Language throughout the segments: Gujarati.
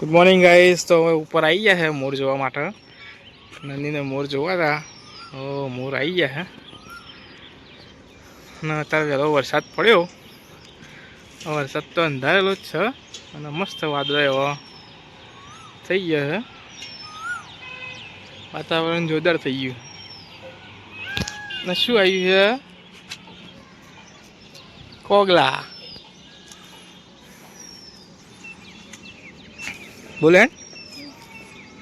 ગુડ મોર્નિંગ ગાઈસ તો હવે ઉપર આવી ગયા છે મોર જોવા માટે. નંદીને મોર જોવા હતા. ઓ, મોર આવી ગયા છે. અને અત્યારે વહેલો વરસાદ પડ્યો. વરસાદ તો અંધારેલો જ છે. અને મસ્ત વાદળો એવો થઈ ગયો છે. વાતાવરણ જોરદાર થઈ ગયું. ને શું આવ્યું છે? કોગલા. બોલે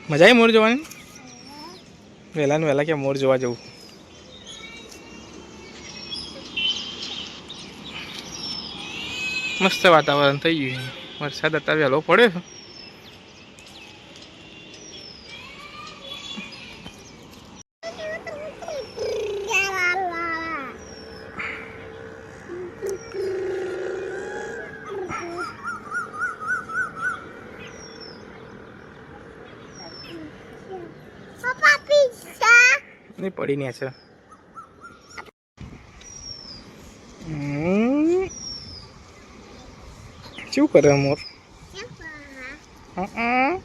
મજા આવી મોર જોવાની? વહેલા ને વહેલા ક્યાં મોર જોવા જવું? મસ્ત વાતાવરણ થઈ ગયું વરસાદ અત્યારે વહેલો પડ્યો છે પપ્પા પિઝા નહીં પડી ને છે હમ. શું કરે મોર હં.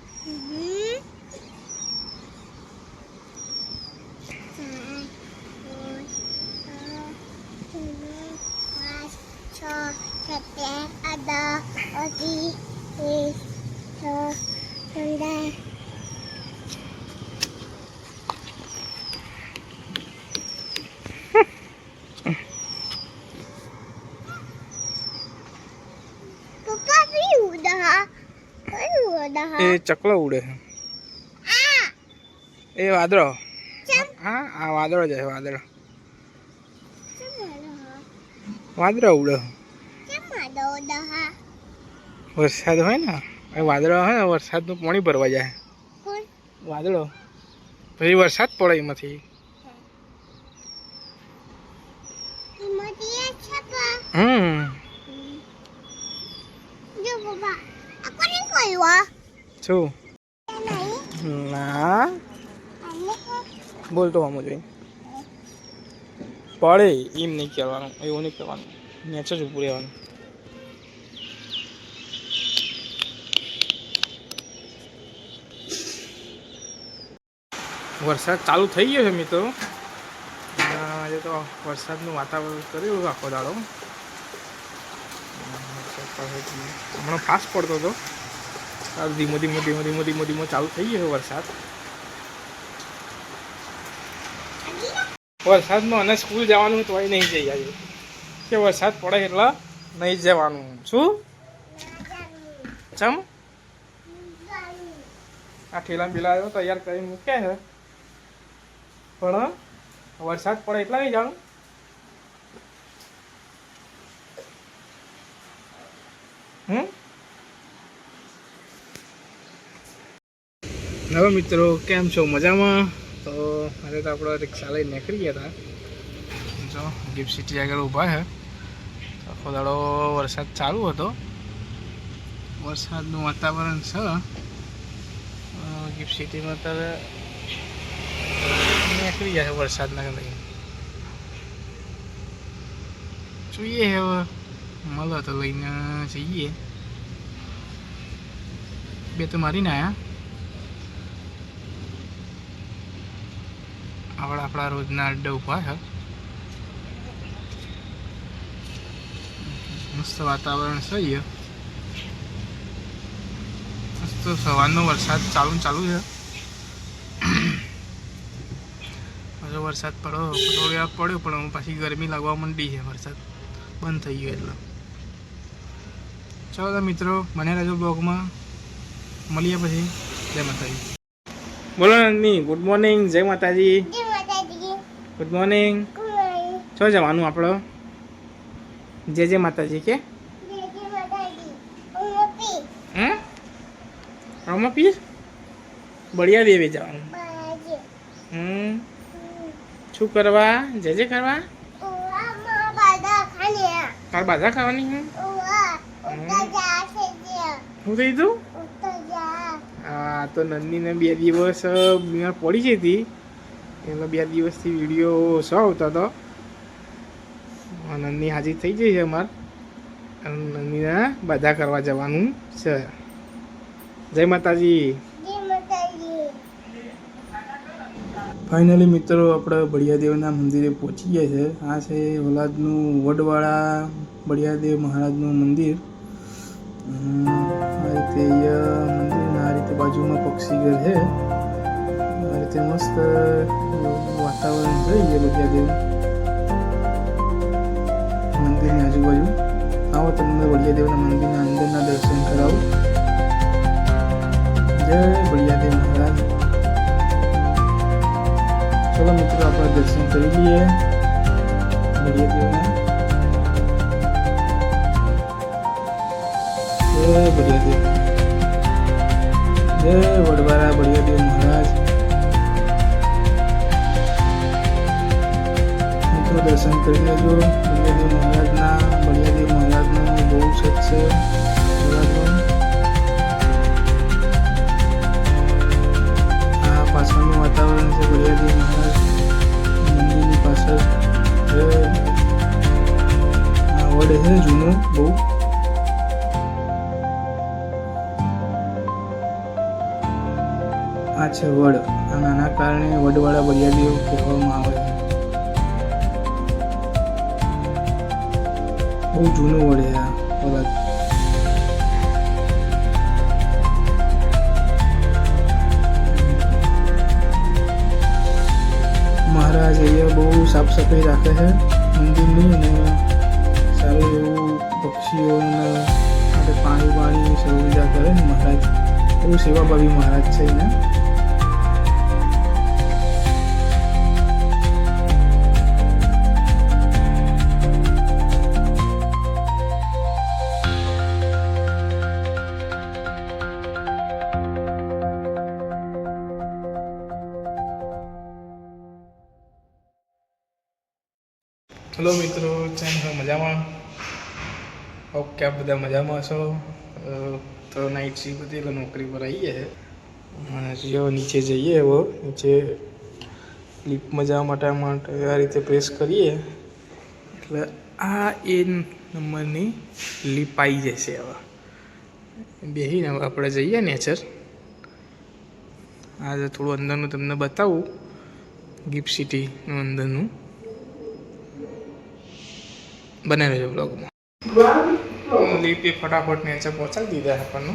ada odi is so એ ચકલો ઉડે છે. એ વાદળો. હા આ વાદળો છે વાદળો. વાદળો ઉડે વરસાદ હોય ને એ વાદળો હોય ને વરસાદનું પાણી ભરવા જાય. વાદળો. પછી વરસાદ પડે એમાંથી. હમ. જો બાબા આ કોને કહ્યું શું ના. બોલતો આમ જોઈ પડે એમ નહીં કહેવાનું એવું નહીં કરવાનું નેચર જ ઊભું રહેવાનું. વરસાદ ચાલુ થઈ ગયો છે મિત્રો. આજે તો વરસાદનું વાતાવરણ કર્યું આખો દાડો. હમણાં ફાસ્ટ પડતો હતો. હાલ ધીમો ધીમો ધીમો ધીમો ધીમો ધીમો ચાલુ થઈ ગયો વરસાદ. વરસાદમાં અને સ્કૂલ જવાનું તોય નહીં જઈ આજે કે વરસાદ પડે એટલે નહીં જવાનું. શું? ચમ? આ ઠેલા બીલા આવ્યો તૈયાર કરી મૂકે છે. પણ વરસાદ પડે એટલે નહીં જાણું હમ? હવે મિત્રો, કેમ છો? મજામાં? તો અરે તો આપણે રિક્ષા લઈને નીકળી ગયા હતા. જો, ગિફ્ટ સિટી આગળ ઊભા છે. આખો દાડો વરસાદ ચાલુ હતો. વરસાદનું વાતાવરણ છે. ગિફ્ટ સિટીમાં અત્યારે નીકળી ગયા છે વરસાદના લઈને જોઈએ હવે. મળો તો લઈને જઈએ. બે તો મારીને આવ્યા આપણે આપણા રોજના અડ્ડા ઊભા છે. મસ્ત વાતાવરણ છે અહીંયા. મસ્ત સવારનો વરસાદ ચાલુ ચાલુ છે. હજુ વરસાદ પડ્યો થોડી વાર પડ્યો, પણ હું પાછી ગરમી લાગવા માંડી છે વરસાદ. બંધ થઈ ગયો એટલે. ચાલો મિત્રો, મને રાજો બ્લોગમાં. મળીએ પછી. જય માતાજી. બોલો નંદની, ગુડ મોર્નિંગ, જય માતાજી. ગુડ મોર્નિંગ છો જવાનું આપણો. જય જય માતાજી કે? આમાં પીસ બળિયા દેવી જવાનું. હમ. શું કરવા? જય જય કરવા. તાર બાજા ખાવાની હું? જા જે શું થઈ તું? હા જા. તો નંદીને બે દિવસ બીમાર પડી જઈ એટલે બે દિવસથી વીડિયો ઓછો આવતો હતો. નંદની હાજી થઈ જઈ છે અમાર. અને નંદીને બધા કરવા જવાનું છે. જય માતાજી. જય ફાઇનલી મિત્રો આપણે બળિયાદેવના મંદિરે પહોંચી ગયા છે. આ છે વલાદનું વડવાળા બળિયાદેવ મહારાજનું મંદિર. આ રીતે મંદિરના આ રીતે બાજુમાં પક્ષી ઘર છે. રીતે મસ્ત વાતાવરણ છે અહીંયા બળિયાદેવ મંદિરની આજુબાજુ આવો તમને બળિયાદેવના મંદિરના અંદરના દર્શન કરાવો જય બળિયાદેવ મહારાજ ચલો મિત્રો આપણે દર્શન કરી લઈએ બળિયાદેવના જય બળિયાદેવ જય વડવારા બળિયાદેવ મહારાજ મિત્રો, દર્શન કરી લેજો બલિયાદેવ મહારાજના બલિયાદેવ મહારાજનું બહુ સત છે. આ પાછળનું વાતાવરણ છે બલિયાદેવ મહારાજ મંદિરની પાછળ. આ વડ છે જૂનું, બહુ. આ છે વડ. આ નાના કારણે વડવાળા બલિયાદેવ કહેવામાં આવે. બહુ જૂનું વળે આ મહારાજ અહીંયા બહુ સાફ સફાઈ રાખે છે મંદિરની અને સારું એવું પક્ષીઓને માટે પાણી પાણી સુવિધા કરે ને મહારાજ બહુ સેવાભાવી મહારાજ છે અહીંયા હલો મિત્રો છો? મજામાં? ઓકે આપ બધા મજામાં છો? તો નાઇટ સી બધી નોકરી પર આવીએ અને જો નીચે જઈએ એવો, નીચે લિફ્ટમાં જવા માટે માટે આ રીતે પ્રેસ કરીએ. એટલે આ એ નંબરની લિપ આવી જશે હવે. હવે આપણે જઈએ નેચર આજે થોડું અંદરનું તમને બતાવું. ગિફ્ટ સિટીનું અંદરનું. બને રહેજો બ્લોગમાં લીપી ફટાફટ નીચે પહોંચાડી દીધા આપણને.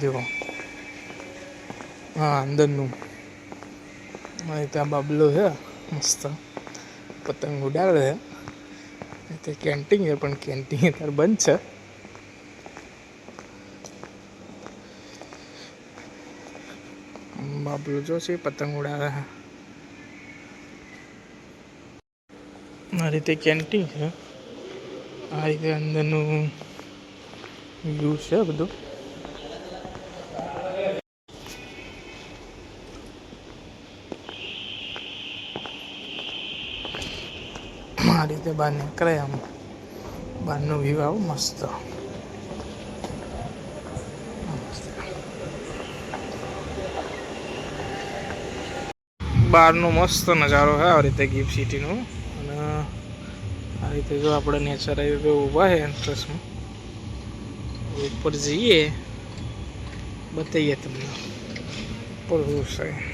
જો હા, અંદરનું. ત્યાં બાબલો છે, મસ્ત. પતંગ ઉડાડે છે. તે કેન્ટીન છે, પણ કેન્ટીન અત્યારે બંધ છે. બાબલો જો છે પતંગ ઉડાવે. આ રીતે કેન્ટીન છે. આ રીતે અંદરનું વ્યૂ છે બધું. આ રીતે બહાર નીકળે આમ. બહારનો આવો મસ્ત. બહારનો મસ્ત નજારો છે આ રીતે ગિફ્ટ સિટીનો અને આ રીતે જો આપણે નેચર હાઈવે ઊભા છે એન્ટ્રન્સમાં ઉપર જઈએ. બતાવીએ તમને. ઉપર હું છે.